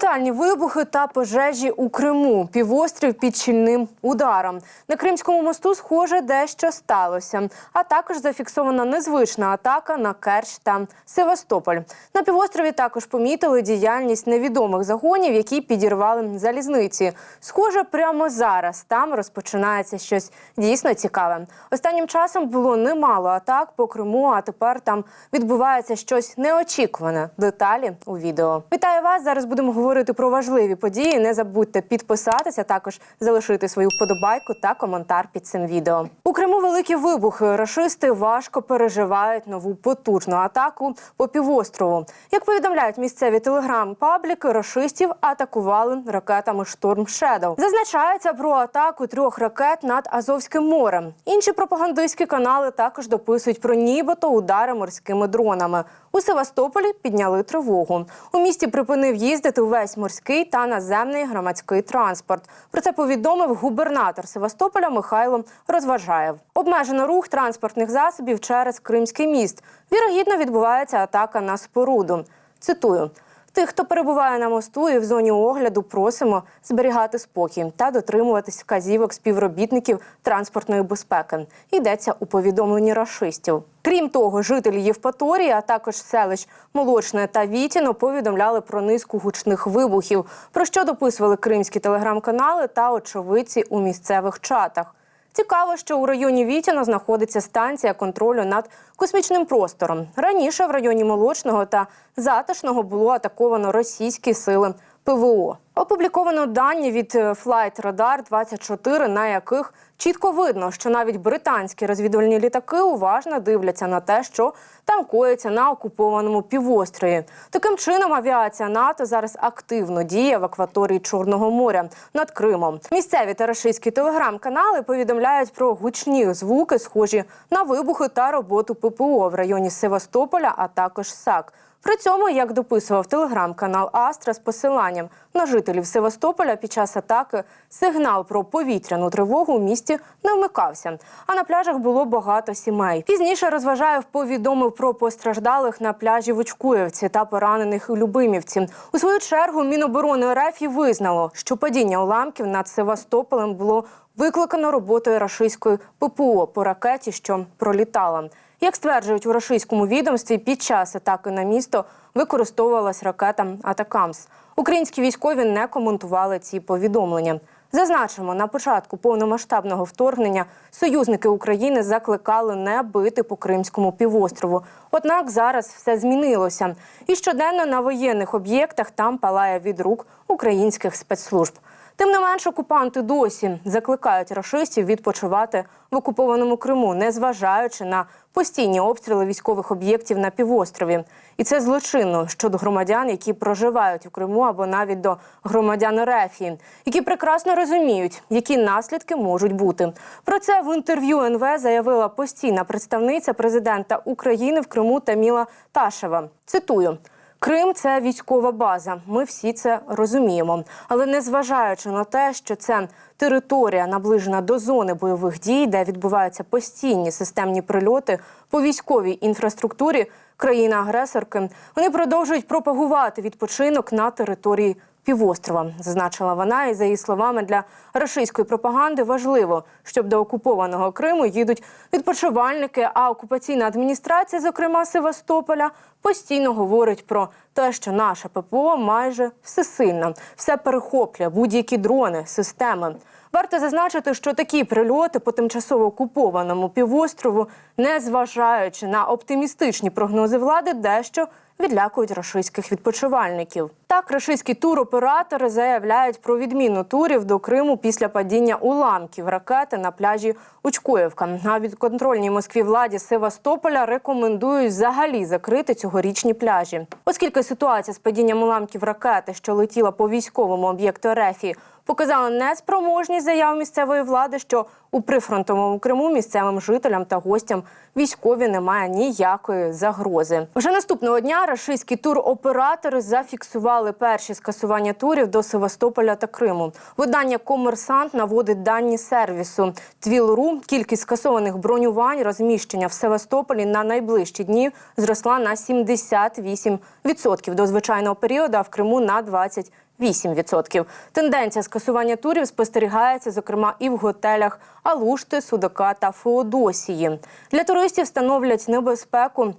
Тотальні вибухи та пожежі у Криму. Півострів під щільним ударом. На Кримському мосту, схоже, дещо сталося. А також зафіксована незвична атака на Керч та Севастополь. На півострові також помітили діяльність невідомих загонів, які підірвали залізниці. Схоже, прямо зараз там розпочинається щось дійсно цікаве. Останнім часом було немало атак по Криму, а тепер там відбувається щось неочікуване. Деталі у відео. Вітаю вас! Зараз будемо говорити про важливі події. Не забудьте підписатися, також залишити свою вподобайку та коментар під цим відео. У Криму великі вибухи. Рашисти важко переживають нову потужну атаку по півострову. Як повідомляють місцеві телеграм-пабліки, рашистів атакували ракетами Шторм Шедоу. Зазначається про атаку трьох ракет над Азовським морем. Інші пропагандистські канали також дописують про нібито удари морськими дронами. У Севастополі підняли тривогу. У місті припинив їздити увесь морський та наземний громадський транспорт. Про це повідомив губернатор Севастополя Михайло Розважаєв. Обмежено рух транспортних засобів через Кримський міст. Вірогідно відбувається атака на споруду. Цитую. Тих, хто перебуває на мосту і в зоні огляду, просимо зберігати спокій та дотримуватись вказівок співробітників транспортної безпеки. Йдеться у повідомленні рашистів. Крім того, жителі Євпаторії, а також селищ Молочне та Вітіно повідомляли про низку гучних вибухів, про що дописували кримські телеграм-канали та очевидці у місцевих чатах. Цікаво, що у районі Вітіна знаходиться станція контролю над космічним простором. Раніше в районі Молочного та Затишного було атаковано російські сили ПВО. Опубліковано дані від е, Flight Radar 24, на яких чітко видно, що навіть британські розвідувальні літаки уважно дивляться на те, що там коїться на окупованому півострові. Таким чином, авіація НАТО зараз активно діє в акваторії Чорного моря над Кримом. Місцеві та рашистські телеграм-канали повідомляють про гучні звуки, схожі на вибухи та роботу ППО в районі Севастополя, а також САК. При цьому, як дописував телеграм-канал Астра з посиланням на жителів Севастополя під час атаки, сигнал про повітряну тривогу у місті не вмикався. А на пляжах було багато сімей. Пізніше розважаєв повідомив про постраждалих на пляжі в Очкуєвці та поранених у Любимівці. У свою чергу Міноборони РФ і визнало, що падіння уламків над Севастополем було викликано роботою рашистської ППО по ракеті, що пролітала. Як стверджують у рашистському відомстві, під час атаки на місто використовувалась ракета Атакамс. Українські військові не коментували ці повідомлення. Зазначимо, на початку повномасштабного вторгнення союзники України закликали не бити по Кримському півострову. Однак зараз все змінилося, і щоденно на воєнних об'єктах там палає від рук українських спецслужб. Тим не менш, окупанти досі закликають рашистів відпочивати в окупованому Криму, незважаючи на постійні обстріли військових об'єктів на півострові. І це злочинно щодо громадян, які проживають у Криму або навіть до громадян Рефії, які прекрасно розуміють, які наслідки можуть бути. Про це в інтерв'ю НВ заявила постійна представниця президента України в Криму Таміла Ташева. Цитую. Крим це військова база. Ми всі це розуміємо. Але незважаючи на те, що це територія наближена до зони бойових дій, де відбуваються постійні системні прильоти по військовій інфраструктурі країни-агресорки, вони продовжують пропагувати відпочинок на території півострова, зазначила вона. І за її словами, для російської пропаганди важливо, щоб до окупованого Криму їдуть відпочивальники. А окупаційна адміністрація, зокрема Севастополя, постійно говорить про те, що наша ППО майже всесильна, все перехоплює будь-які дрони, системи. Варто зазначити, що такі прильоти по тимчасово окупованому півострову, незважаючи на оптимістичні прогнози влади, дещо відлякують рашистських відпочивальників. Так, рашистські туроператори заявляють про відміну турів до Криму після падіння уламків ракети на пляжі Учкоївка. А від контрольній Москві владі Севастополя рекомендують взагалі закрити цьогорічні пляжі, оскільки ситуація з падінням уламків ракети, що летіла по військовому об'єкту Рефі, показала неспроможність заяв місцевої влади, що у прифронтовому Криму місцевим жителям та гостям військові немає ніякої загрози. Вже наступного дня рашистські туроператори зафіксували перші скасування турів до Севастополя та Криму. Видання Комерсант наводить дані сервісу Твіл.ру. Кількість скасованих бронювань, розміщення в Севастополі на найближчі дні зросла на 78% до звичайного періоду, а в Криму на 20%. 8%. Тенденція скасування турів спостерігається, зокрема, і в готелях Алушти, Судака та Феодосії. Для туристів становлять небезпеку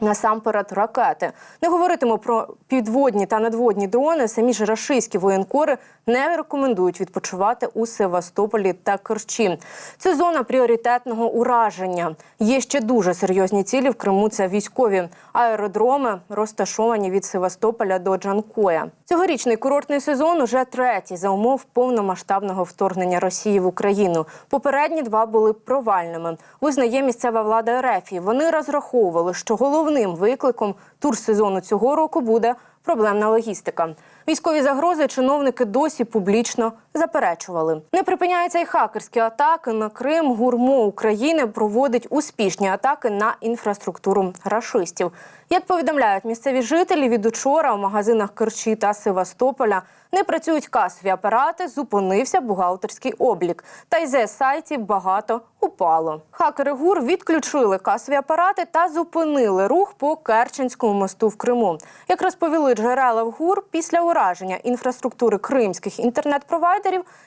Насамперед ракети. Не говоритиму про підводні та надводні дрони. Самі ж рашистські воєнкори не рекомендують відпочивати у Севастополі та Керчі. Це зона пріоритетного ураження. Є ще дуже серйозні цілі в Криму. Це військові аеродроми, розташовані від Севастополя до Джанкоя. Цьогорічний курортний сезон уже третій за умов повномасштабного вторгнення Росії в Україну. Попередні два були провальними. Визнає місцева влада РФ. Вони розраховували, що головним викликом турсезону цього року буде проблемна логістика. Військові загрози чиновники досі публічно заперечували. Не припиняються й хакерські атаки на Крим. Гурмо України проводить успішні атаки на інфраструктуру рашистів. Як повідомляють місцеві жителі, від учора у магазинах Керчі та Севастополя не працюють касові апарати, зупинився бухгалтерський облік. Та й з сайтів багато упало. Хакери ГУР відключили касові апарати та зупинили рух по Керченському мосту в Криму. Як розповіли джерела в ГУР, після ураження інфраструктури кримських інтернет-провайдерів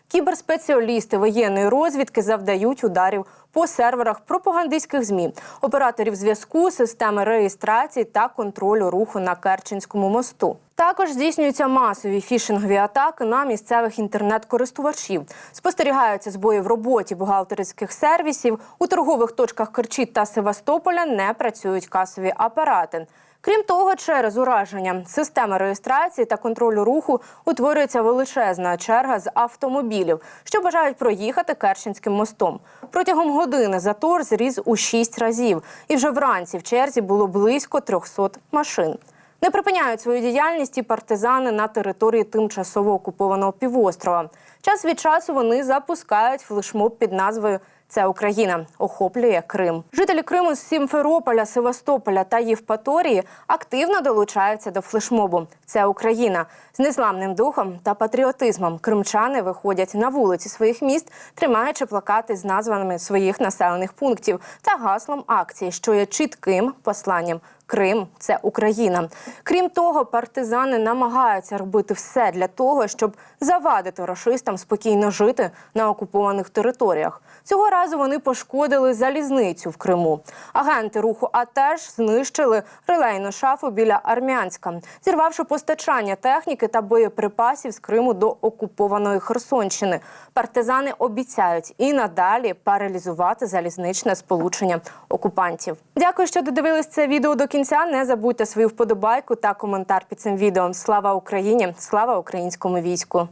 кіберспеціалісти воєнної розвідки завдають ударів по серверах пропагандистських змі, операторів зв'язку, системи реєстрації та контролю руху на Керченському мосту. Також здійснюються масові фішингові атаки на місцевих інтернет-користувачів. Спостерігаються збої в роботі бухгалтерських сервісів. У торгових точках Керчі та Севастополя не працюють касові апарати. Крім того, через ураження системи реєстрації та контролю руху утворюється величезна черга з автомобілів, що бажають проїхати Керченським мостом. Протягом години затор зріс у шість разів, і вже вранці в черзі було близько 300 машин. Не припиняють свою діяльність і партизани на території тимчасово окупованого півострова. Час від часу вони запускають флешмоб під назвою це Україна охоплює Крим. Жителі Криму з Сімферополя, Севастополя та Євпаторії активно долучаються до флешмобу. Це Україна з незламним духом та патріотизмом. Кримчани виходять на вулиці своїх міст, тримаючи плакати з назвами своїх населених пунктів та гаслом акції, що є чітким посланням. Крим це Україна. Крім того, партизани намагаються робити все для того, щоб завадити рашистам спокійно жити на окупованих територіях. Цього разу вони пошкодили залізницю в Криму. Агенти руху АТЕШ знищили релейну шафу біля Армянська, зірвавши постачання техніки та боєприпасів з Криму до окупованої Херсонщини. Партизани обіцяють і надалі паралізувати залізничне сполучення окупантів. Дякую, що додивились це відео до кінця. Не забудьте свою вподобайку та коментар під цим відео. Слава Україні! Слава українському війську!